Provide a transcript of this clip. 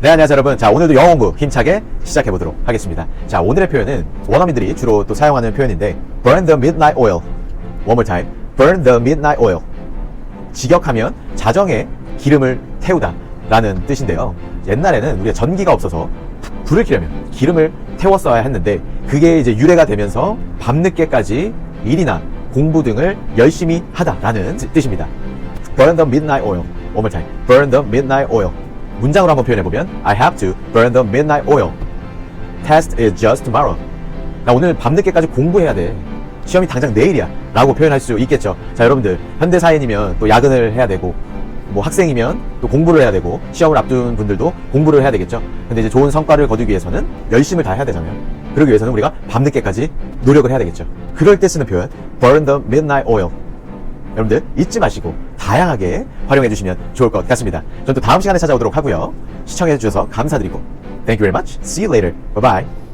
네, 안녕하세요, 여러분. 자, 오늘도 영어 공부 힘차게 시작해 보도록 하겠습니다. 자, 오늘의 표현은 원어민들이 주로 또 사용하는 표현인데, burn the midnight oil. One more time. burn the midnight oil. 직역하면 자정에 기름을 태우다 라는 뜻인데요. 옛날에는 우리가 전기가 없어서 불을 켜려면 기름을 태웠어야 했는데 그게 이제 유래가 되면서 밤늦게까지 일이나 공부 등을 열심히 하다라는 뜻입니다. burn the midnight oil. One more time. burn the midnight oil. 문장으로 한번 표현해 보면 I have to burn the midnight oil. Test is just tomorrow. 나 오늘 밤늦게까지 공부해야 돼. 시험이 당장 내일이야. 라고 표현할 수 있겠죠. 자, 여러분들. 현대 사회인이면 또 야근을 해야 되고, 뭐 학생이면 또 공부를 해야 되고, 시험을 앞둔 분들도 공부를 해야 되겠죠. 근데 이제 좋은 성과를 거두기 위해서는 열심을 다해야 되잖아요. 그러기 위해서는 우리가 밤늦게까지 노력을 해야 되겠죠. 그럴 때 쓰는 표현, burn the midnight oil. 여러분들 잊지 마시고 다양하게 활용해 주시면 좋을 것 같습니다. 저는 또 다음 시간에 찾아오도록 하고요. 시청해 주셔서 감사드리고 Thank you very much. See you later. Bye bye.